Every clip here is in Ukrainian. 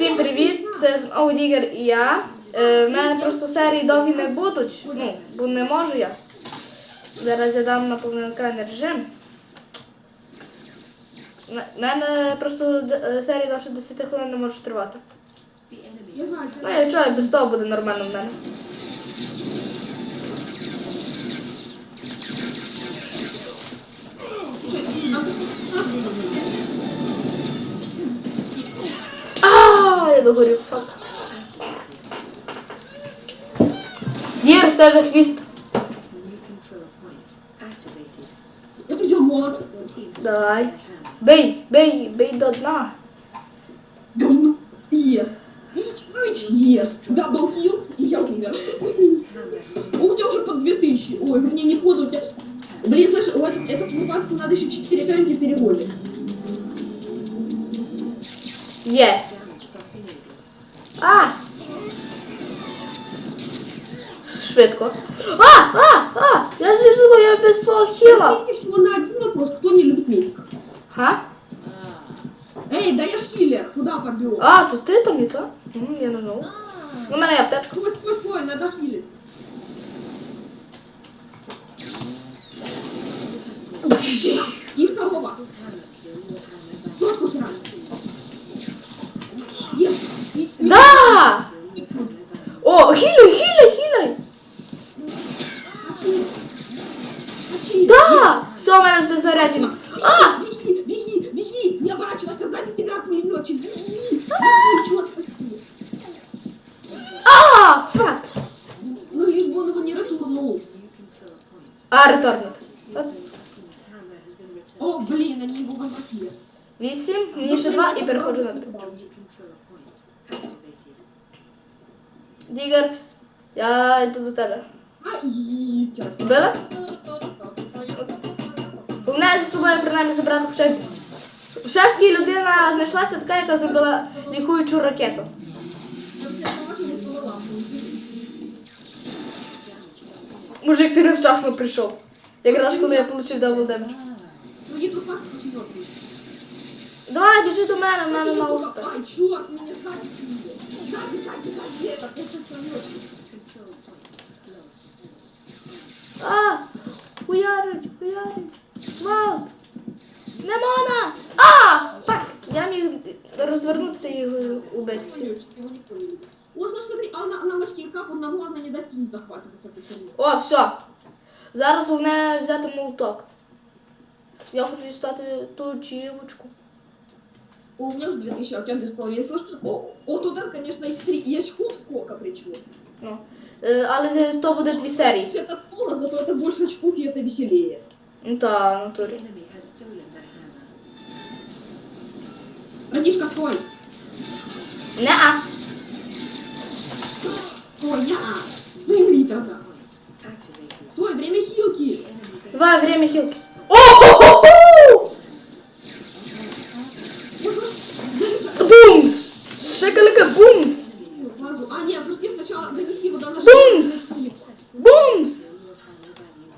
Всім привіт! Це знову Дігер і я. Е, в мене просто серії довгі не будуть, ну, бо не можу я. Зараз я дам на повноекранний режим. В мене просто е, серії довше 10 хвилин не можуть тривати. Ну, я чую, без того буде нормально в мене. А, я догорів, фак. Дір, в тебе хвіст. Я взял молот. Давай. Бей, бей, бей до дна. Говно. Ес. Ить, ить, ес. Даблкил и я умер. У тебя уже по 2000. Ой, мне не ходу, у тебя... Блин, слышь, у этот, этот лупанский надо еще 4 каменки переводить. Є. А! Швидко. А! А! А! Я ж забув, я без свого хіла. Мне всего на один вопрос, кто не любит медиков? Га? Эй, да я ж хиллер, куда побил? А, то ти там і то? М, Я не знав. У мене є аптечка. Стой, стой, стой, надо хилиться. А, реторнет. О, блин, они его возвратили. Вісім, мені ще два і переходжу на три. Дігер, я йду до тебе. Ай, тя. Била? Головне за собою принаймні забрати в хоча б. Шестки людина знайшлася така, яка зробила лікуючу ракету. Мужик, ти невчасно прийшов. Якраз коли я отримав дабл демедж. Ну, не тут пак четвертый. Давай, біжи до мене, в мене мало хп. Ай, черт, меня сзади сбили. Сзади, сзади, сзади, это, это пулеметчик. А! Хуярить, хуярить. Гвалт. Не можна! А! Фак! Я міг розвернутися і убити всіх. нам главное не дать им захватывать всякую херню. О, все. Зараз головне взяти молоток. Я хочу дістати ту чівочку. О, у меня уже 2000, а у тебя без половины. Слышь, о, о, тут это, конечно, из три и очков сколько причем. Ну. Е, але то буде дві серії. Это поло, зато это больше очков и это веселее. Ну та, в натурі. Братишка, стой! Не-а. Тогда. Стой, время хилки! Давай, время хілки. О-хо-хо-хо! Бумс! Шикалика бумс! Базу. А, нет, пусти сначала, донеси его до нашей Бумс! Бумс!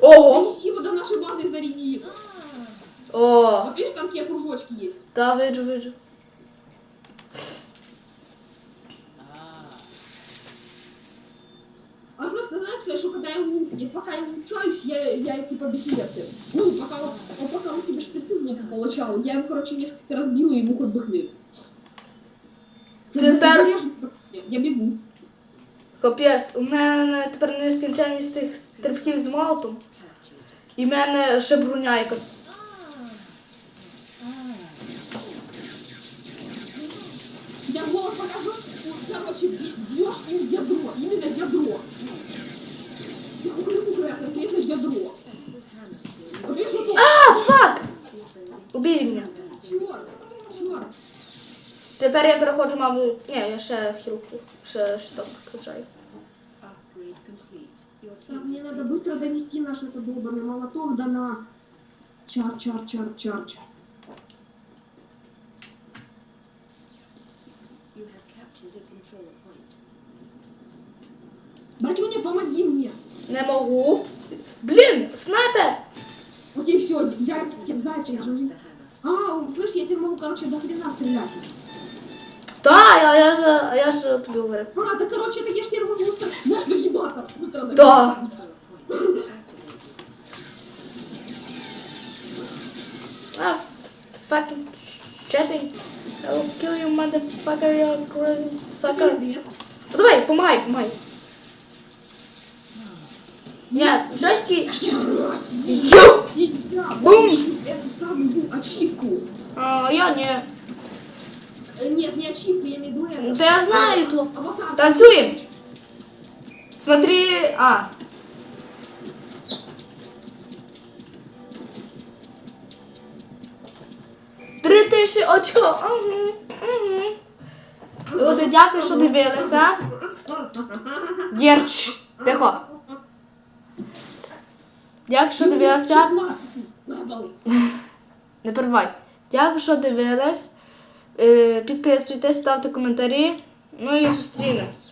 Ого! Донеси его до нашей базы и заряди. О, Вот видишь, там какие кружочки есть. та виджу, виджу. А знаешь, ты знаешь, что когда я, ум- я- пока я улучшаюсь, я, я типа бессмертен. Ну, пока, он- он, пока он себе шприцы звука получал, я ему, короче, несколько раз бил, и ему хоть бы хлеб. Тепер- Я бегу. Капець, у мене тепер нескінченність тих стрибків з молотом. І в мене ще броня якась. Я голос покажу, ну, короче, б- бьешь им ядро, именно ядро. Я говорю, говорю, конкретно ядро. Вот видишь, вот он, А, фак! Убили мене. черт, черт. Тепер я переходжу, мабуть. Ні, я ще в хілку. Ще шток включаю. Так, мне надо быстро донести наш этот долбанный молоток до нас. Чар, чар, чар, чар, чар. Братюня, помоги мне. Не можу. Блін, снайпер! Окей, все, я тебе живу. А, слышь, я тебе могу, короче, до хрена стрелять. Та, а я ж, а я ж тобі говорив. А, да короче, это я ж тебе могу устроить. Знаешь. Ультра Да. А, fucking chatting. I will kill you, motherfucker, you crazy sucker. Ну, давай, помагай, помагай. Ні, жорсткий. Йоу! И я Бумс! эту самую ачивку. А, я ні. Э, Нет, не ачивку, я имею в виду это. Та я знаю то. Аватар. Танцуем. Смотри, а. Три тисячі очко. Угу, угу. Люди, дякую, що дивилися. Дірч. Тихо. Дякую, що дивилися. Не перебувай. Дякую, що дивились. Е, Підписуйтесь, ставте коментарі. Ну і зустрінемось.